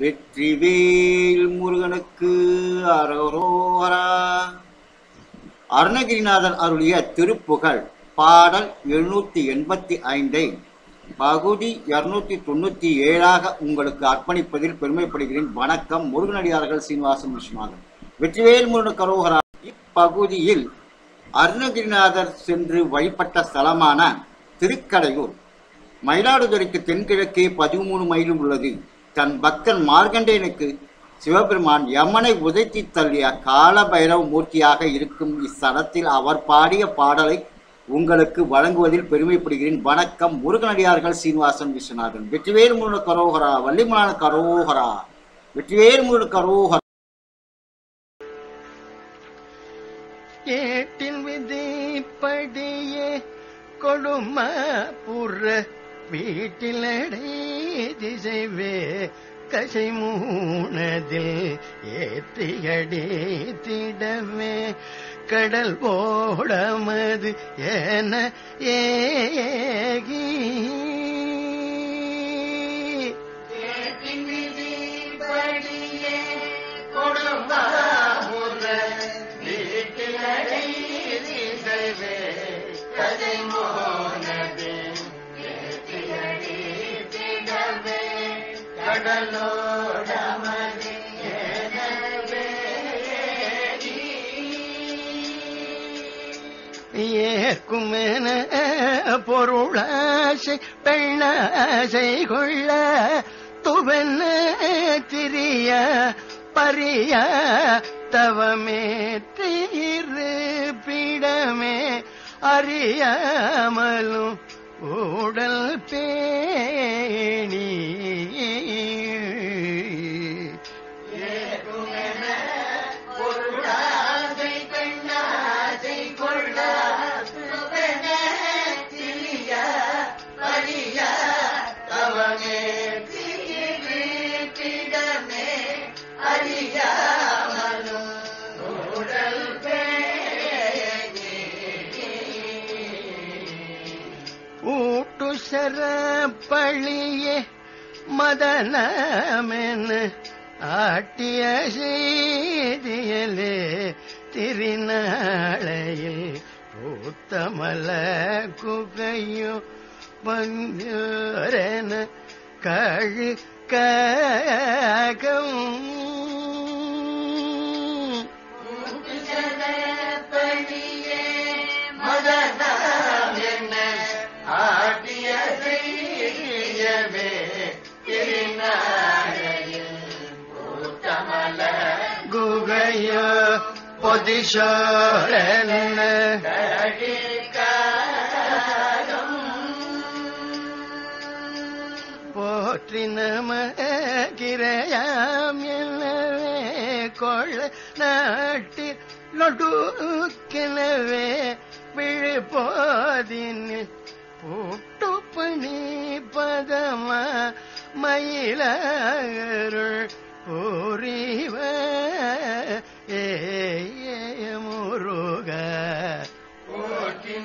வெற்றிவேல் முருகனுக்கு அரோரா. அருணகிரிநாதர் அருளிய திருப்புகழ் பாடல் எழுநூத்தி எண்பத்தி ஐந்தை பகுதி இருநூத்தி தொண்ணூத்தி ஏழாக உங்களுக்கு அர்ப்பணிப்பதில் பெருமைப்படுகிறேன். வணக்கம் முருகனடியார்கள் சீனிவாசன் விஸ்வநாதன் வெற்றிவேல் முருகனுக்கு அரோகரா இப்பகுதியில் அருணகிரிநாதர் சென்று வழிபட்ட ஸ்தலமான திருக்கடையூர். மயிலாடுதுறைக்கு தென்கிழக்கே பதிமூணு மைலும் உள்ளது. தன் பக்தன் மார்கண்டேயனுக்கு சிவபெருமான் யமனை உதைத்தி தள்ளிய காலபைரவ மூர்த்தியாக இருக்கும் இத்தலத்தில் அவர் பாடிய பாடலை உங்களுக்கு வழங்குவதில் பெருமைப்படுகிறேன். வணக்கம் முருகனடியார்கள் சீனிவாசன் விஸ்வநாதன். வெற்றிவேல் முருகன கரோகரா வள்ளிமலான கரோகரா. வெற்றிவேல் முருகன கரோகரா. ஏட்டின் விதிப்படியே கொடும புற வீட்டிலடை திசைவே கசை மூணதில் ஏற்றியடி திடமே. கடல் போடமது என ஏகி ஏற்குமென பொருளாசை பெண்ணாசை கொள்ள துவன திரிய பரிய தவமே தீரு பிடமே அறியாமலும் உடல் பேணி ஊட்டு சர பழியே மதனமென ஆட்டிய செய்தியலே திருநாளையில் பூத்தமல குகையோ பங்குரன கழு ககம் குகைய பொதிஷன் போற்றி நம கிரையாம் எனவே கொள்ள நாட்டில் நடுக்கினவே விழுபோதின் பூட்டு பணி பதமா மயிலருள் ஓ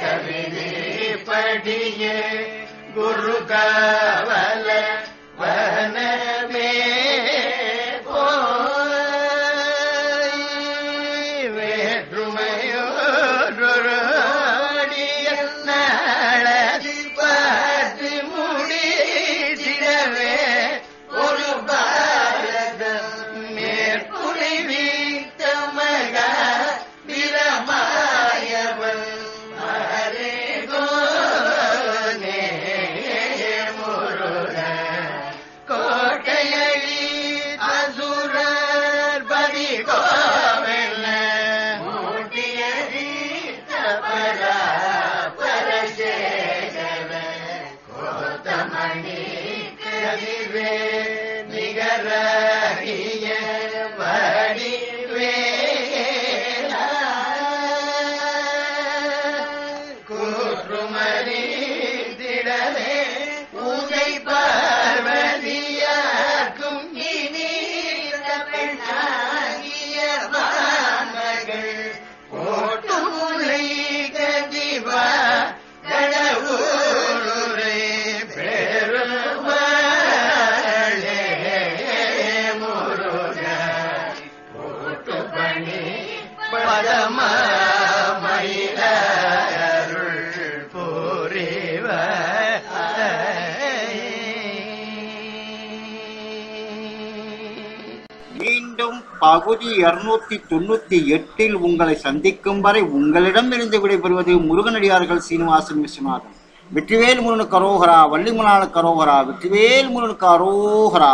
कवि पडि गुरुका। Barbara. பகுதி இருநூத்தி தொண்ணூத்தி எட்டில் உங்களை சந்திக்கும் வரை உங்களிடம் இருந்து விடைபெறுவது முருகனடியார்கள் சீனிவாசன் விஸ்வநாதன். வெற்றிவேல் முருகனுக்கு அரோகரா வள்ளிமலான அரோகரா வெற்றிவேல் முருகனுக்கு அரோகரா.